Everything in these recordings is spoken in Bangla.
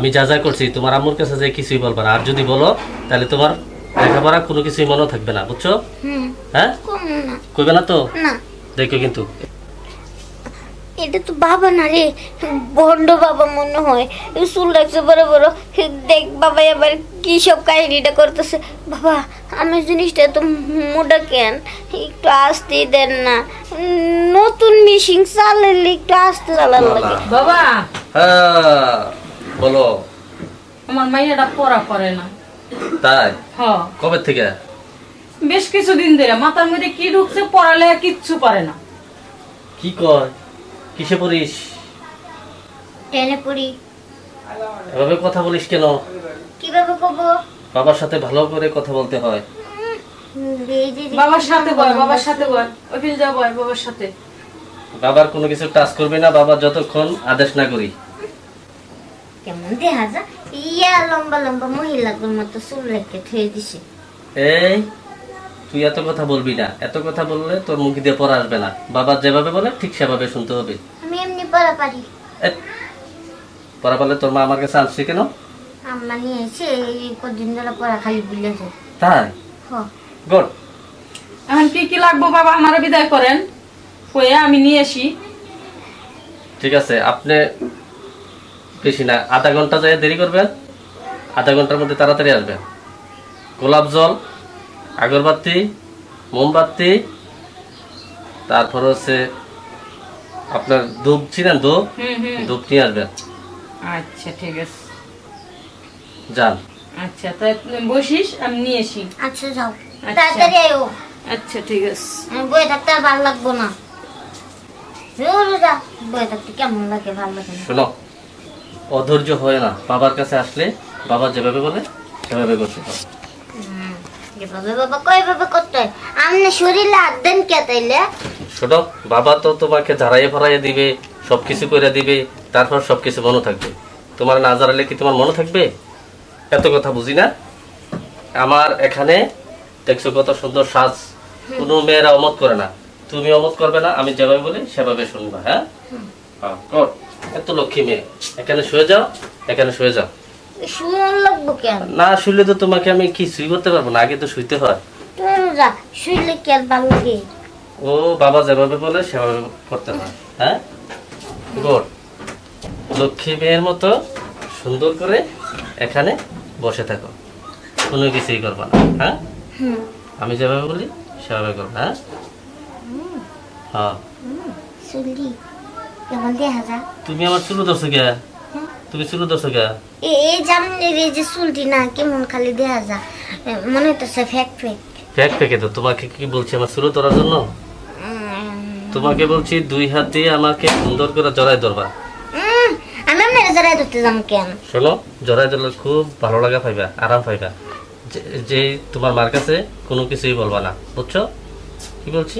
আমি যা যা করছি তোমার আম্মুর কাছে যে কিছুই বলবা না। আর যদি বলো তাহলে তোমার লেখাপড়া কোনো কিছুই মনে থাকবে না বুঝছ? হ্যাঁ? কইবে না তো? দেখো কিন্তু। এটা তো বাবা না রে বন্ড বাবা মনে হয়। চুল রাখছে বড় বড়। দেখ বাবা এবার কি সব কাহিনীটা করতেছে। বাবা আমার জিনিসটা এত মোটা কেন? একটু আসতে দেন না। উম, নতুন মিশিং চালালে একটু আসতে চালার লাগে। বাবা। হ্যাঁ। বলো। আমার মাইয়াটা পড়া করে না। তাই? হ। কবে থেকে? বেশ কিছুদিন ধরে মাথার মধ্যে কি ঢুকছে পড়ালেখা কিচ্ছু পারে না। কি কয়? কিসে পড়িস? টেনে পড়ি? এভাবে কথা বলিস কেন? কীভাবে কব বাবার সাথে ভালো করে কথা বলতে হয়। বাবার সাথে বয় বাবার সাথে বয় অফিস যা বয় বাবার সাথে। বাবার কোনো কিছু টাচ করবি না বাবা যতক্ষণ আদেশ না করি। কেমন দেখা যা ইয়া লম্বা লম্বা মহিলাগুলোর মতো চুল রেখে থুয়ে দিছে। এই তুই এত কথা বলবি না। এত কথা বললে তোর মুখ দিয়ে পড়া আসবে না। বাবা যেভাবে বলে ঠিক সেভাবে শুনতে হবে। আমি এমনি পড়া পারি। পড়া পারলে তোর মা আমার কাছে আনছি কেন? আম্মা নিয়ে এসে এই কদিন ধরে পড়া খালি তাই? গুড এখন কি কি লাগবো বাবা? আমার বিদায় করেন। কয়ে আমি নিয়ে আসি। ঠিক আছে আপনি বেশি না আধা ঘণ্টা যায় দেরি করবেন আধা ঘণ্টার মধ্যে তাড়াতাড়ি আসবেন গোলাপ জল আগরবাতি মোমবাতি তারপর হচ্ছে আপনার ধূপ ছিলেন ধূপ? হুম হুম। ধূপ নিয়ে আসবেন। আচ্ছা ঠিক আছে। যান। আচ্ছা তাই বসিস আমি নিয়ে আসি। আচ্ছা যাও। আচ্ছা। তাড়াতাড়ি আয়ো আচ্ছা ঠিক আছে। আমি বয়ে থাকতে আর ভালো লাগবো না। যা থাকতে কেমন লাগে ভালো লাগে না। শোনো অধৈর্য হয় না। বাবার কাছে আসলে বাবা যেভাবে বলে সেভাবে করতে হয়। বাবা তো তোমাকে ঝাড়াইয়ে ফাড়াইয়ে দিবে সব কিছু করে দিবে তারপর সব কিছু মনে থাকবে। তোমার না জানালে কি তোমার মনে থাকবে? এত কথা বুঝি না? আমার এখানে দেখছ কত সুন্দর সাজ। কোনো মেয়েরা অমত করে না। তুমি অমত করবে না আমি যেভাবে বলি সেভাবে শুনবা হ্যাঁ? হ্যাঁ, কর। এত লক্ষ্মী মেয়ে। এখানে শুয়ে যাও এখানে শুয়ে যাও। না শুলে তো তোমাকে আমি কিছুই করতে পারব না? আগে তো শুইতে হয়। শুইলে কি আর ভালো ও বাবা যেভাবে বলে সেভাবে করতে হয়। হ্যাঁ? গুড লক্ষ্মী মেয়ের মতো সুন্দর করে এখানে বসে থাকো। কোনো কিছুই করবা না। হ্যাঁ? আমি যেভাবে বলি সেভাবে করব। হ্যাঁ? হ্যাঁ। দেখা তুমি আমার চুলু ধরছো কে? তুমি চুলু ধরছো কে? এই জামনের এই যে চুলটি না কেমন খালি দেখা যা। মনে হইতেছে ফেক ফেক ফেক ফেকে তো তোমাকে কি বলছি আমার চুলু ধরার জন্য? তোমাকে বলছি দুই হাত দিয়ে আমাকে সুন্দর করে জড়াই ধরবা। আমি আপনার জড়াই ধরতে যাম কেন? শোনো জড়াই ধরলে খুব ভালো লাগা পাইবা আরাম পাইবা। যে- তোমার মার কাছে কোনো কিছুই বলবা না বুঝছ? কি বলছি?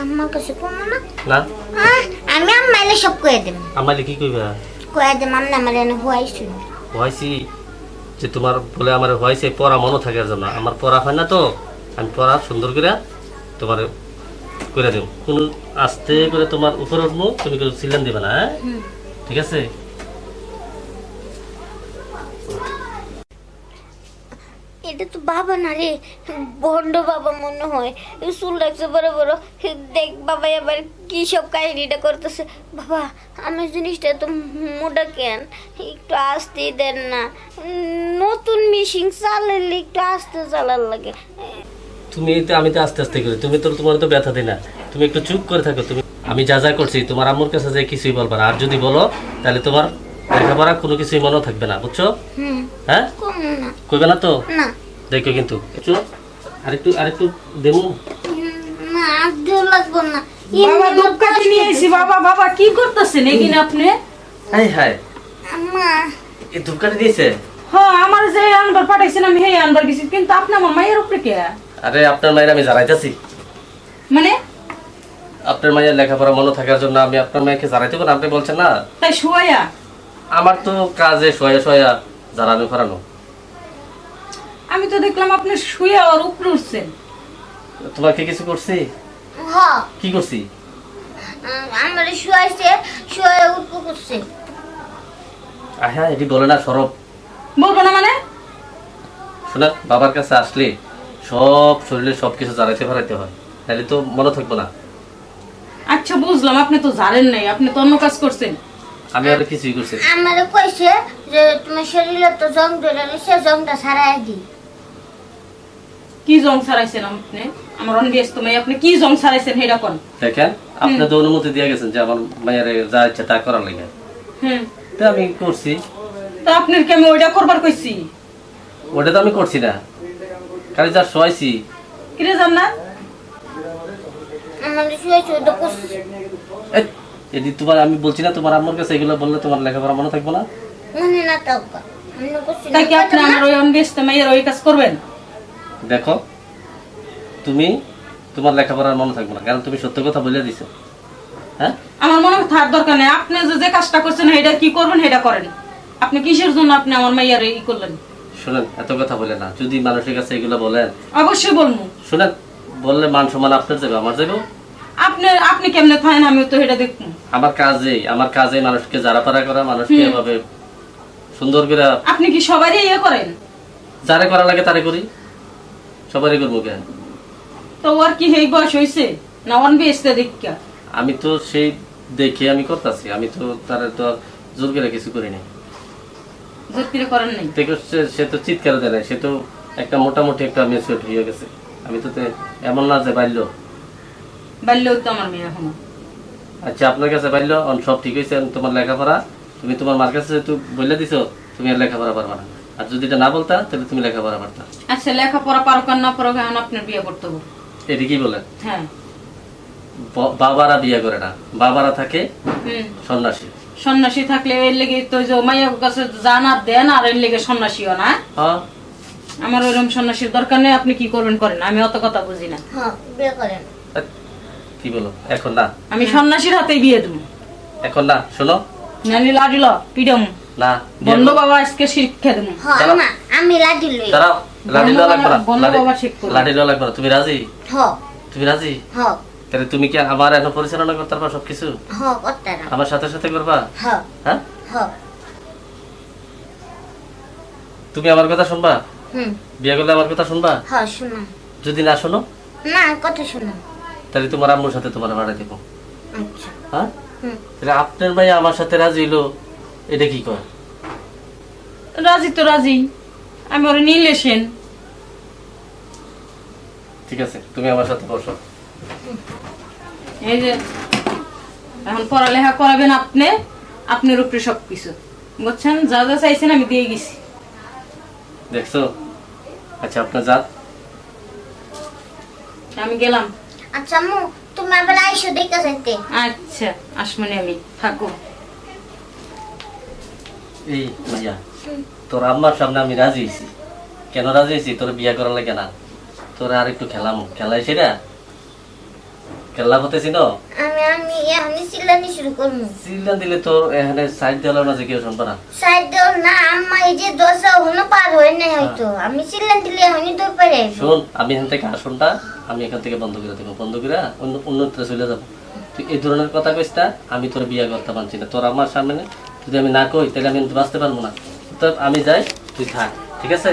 আমার কাছে কমো না? না? আমি আম্মাইলে সব কয়ে দেব। আম্মাইলে কি কইবা? কয়ে দেব আমি আমার এনে হুয়াইছি। হইছি যে তোমার বলে আমার হইছে পড়া মনে থাকে জানা। আমার পড়া হয় না তো আমি পড়া সুন্দর করে তোমার করে দেব। কোন আস্তে করে তোমার উপর উঠবো তুমি কিছু সিলেন দিবা না হ্যাঁ? ঠিক আছে? এটা তো বাবা না রে বন্ড বাবা মনে হয়। চুল রাখছে বড় বড়। দেখ বাবা এবার কি সব কাহিনীটা করতেছে। বাবা আমার জিনিসটা তো মোটা কেন? একটু আসতে দেন না। নতুন মিশিং চালালে একটু আসতে চালার লাগে। তুমি তো আমি তো আস্তে আস্তে করি। তুমি তো তোমার তো ব্যথা দিই না। তুমি একটু চুপ করে থাকো। তুমি আমি যা যা করছি, তোমার আম্মুর কাছে যে কিছুই বলবা আর যদি বলো, তাহলে তোমার লেখাপড়া কোনো কিছুই মনে থাকবে না বুঝছ? হ্যাঁ? কইবে না তো? না। দেখো কিন্তু একটু আরেকটু আরেকটু দেবো। না আর দেও লাগবো না। বাবা এমনি নিয়ে এসি বাবা বাবা কি করতেছেন এগিন আপনি? Hi hi. আম্মা। ধূপকাঠি দিয়েছে? হ্যাঁ আমার যে আনবার পাঠাইছেন আমি হেই আনবার গেছি কিন্তু আপনি আমার মায়ের উপরে কে? আরে আপনার মায়ের আমি জানাইতেছি। মানে? আপনার মায়ের লেখাপড়া মনে থাকার জন্য আমি আপনার মায়েকে জানাইতে পারি আপনি বলছেন না? তাই শুয়াইয়া? আমার তো কাজে শোয়া শোয়া জানানো করানো আমি তো দেখলাম আপনি শুয়ে আর উপরে উঠছেন। তোমাকে কিছু করছি? হ। কি করছি? আমার শুয়াইছে শুয়ে উঠবো করছে। হ্যাঁ এটি বলে না সরব। বলব না মানে? শোনা বাবার কাছে আসলে সব শরীরে সব কিছু জানাইতে ফেরাইতে হয়। তাহলে তো মনে থাকব না। আচ্ছা বুঝলাম আপনি তো জানেন নাই আপনি তো অন্য কাজ করছেন। আমি আর কিছুই করছি। আমার কইছে যে তোমার শরীরে তো জং ধরে রয়েছে জংটা সারাই দি। কি জং ছাড়াইছেন আপনি? আমার অনব্যস্ত মেয়ে আপনি কি জং ছাড়াইছেন সেটা কোন। দেখেন আপনি তো অনুমতি দিয়ে গেছেন যে আমার মায়ের যা ইচ্ছা তা করার লাগে। হুম। তো আমি করছি। তা আপনার কি আমি ওইটা করবার কইছি? ওটা তো আমি করছি না। খালি যা শোয়াইছি। কিরে জান না আমার শুয়েছে ওটা করছি। এদি তোমার আমি বলছি না তোমার আম্মুর কাছে এগুলো বললে তোমার লেখাপড়া মনে থাকব না? মনে না না তাই কি আপনি আমার ওই অনব্যস্ত মেয়ের ওই কাজ করবেন? দেখো তুমি তোমার লেখাপড়ার মনে থাকব না কারণ তুমি সত্য কথা বলে দিছো। হ্যাঁ? আমার মনে থার দরকার নেই। আপনি যে যে কাজটা করছেন সেটা কি করবেন সেটা করেন। আপনি কিসের জন্য আপনি আমার মাইয়ারে ই করলেন? শুনেন এত কথা বলে না। যদি মানুষের কাছে এগুলো বলেন অবশ্যই বলব। শুনেন বললে মান সম্মান আপনার যাবে আমার যাবে। আপনি আপনি কেমনে থাকেন? আমি তো এটা দেখব। আমার কাজে আমার কাজে মানুষকে যারা পারা করা মানুষকে এভাবে সুন্দর করে আপনি কি সবারই ইয়ে করেন? যারা করা লাগে তারে করি। সবারই করব কেন? তো ওর কি এই বয়স হয়েছে না অন বেসতে দেখা। আমি তো সেই দেখে আমি করতেছি। আমি তো তার তো জোর করে কিছু করি নাই। জোর করে করেন নাই? দেখো সে- সে তো চিৎকার দেয় সে তো একটা মোটামুটি একটা মেচুর হয়ে গেছে। আমি তো এমন না যে বাল্য। বাল্যও তো আমার মেয়ে এখনও। আচ্ছা আপনার কাছে বাল্য সব ঠিক হয়েছে তোমার লেখাপড়া? তুমি তোমার মার কাছে বলে দিছো তুমি আর লেখাপড়া পারবা না। আর যদি এটা না বলতা তাহলে তুমি লেখাপড়া পারতা। আচ্ছা লেখাপড়া পারো আর না পারো এখন আপনার বিয়ে করতে হবে। এটি কি বলেন? হ্যাঁ। বাবারা বিয়ে করে না। বাবারা থাকে সন্ন্যাসী। সন্ন্যাসী থাকলে এর লেগে তো যে মাইয়ার কাছে জানা দেন আর এর লেগে সন্ন্যাসীও না। হ্যাঁ। আমার ওইরকম সন্ন্যাসীর দরকার নেই আপনি কি করবেন করেন আমি অত কথা বুঝি না। হ্যাঁ বিয়ে করেন। কি বলো? এখন না। আমি সন্ন্যাসীর হাতেই বিয়ে দেবো। এখন না শোনো। নানি লাডিল পিডম না বন্ধ বাবা আজকে শিক্ষা দেবো হ্যাঁ দাঁড়াও। আমা দাঁড়াও লাগবে না। বন্ধ বাবা ঠিক করবে। লাগবে না। তুমি রাজি? তুমি রাজি? তাহলে তুমি কি আমার এখন পরিচালনা করতে পারবা সবকিছু? আমার সাথে সাথে করবা? হ্যাঁ? তুমি আমার কথা শুনবা? হুম। বিয়ে করলে আমার কথা শুনবা? যদি না শোনো? না কথা শুনাম তাহলে তোমার আম্মুর সাথে তোমার ভাড়া দেবো। আচ্ছা। হ্যাঁ? তাহলে আপনার ভাই আমার সাথে রাজি হলো এটা কি কয়? রাজি তো রাজি। আমি ওরা নিলে সেন। ঠিক আছে তুমি আমার সাথে বসো। এই যে এখন পড়ালেখা করাবেন আপনি আপনার উপরে সবকিছু। বুঝছেন? যা যা চাইছেন আমি দিয়ে গেছি। দেখছ? আচ্ছা আপনার যান আমি গেলাম। আচ্ছা আম্মু তুমি আবার আইসো দেখা যাইতে। আচ্ছা আসমনি আমি থাকো। এই মাইয়া তোর আম্মার সামনে আমি রাজি হয়েছি কেন রাজি হয়েছি তোর বিয়ে করার লাগে না। তোর আর একটু খেলাম। খেলাইছি সেটা খেলা না? আমি আমি এখনই চিল্লানি শুরু করব চিল্লা দিলে তোর এখানে সাইড না যে কেউ শুনবে না সাইড না আম্মা এই যে দশা হলো পার হয় নাই হয়তো। আমি চিল্লান দিলে দৌড় পারে শোন আমি এখান থেকে আসনটা আমি এখান থেকে বন্ধ করে দেবো। বন্ধ করে অন্য অন্যত্র চলে যাব। তুই এই ধরনের কথা কইস না আমি তোর বিয়ে করতে পারছি না। তোর আমার সামনে যদি আমি না কই তাহলে আমি বাঁচতে পারব না। তো আমি যাই তুই থাক ঠিক আছে?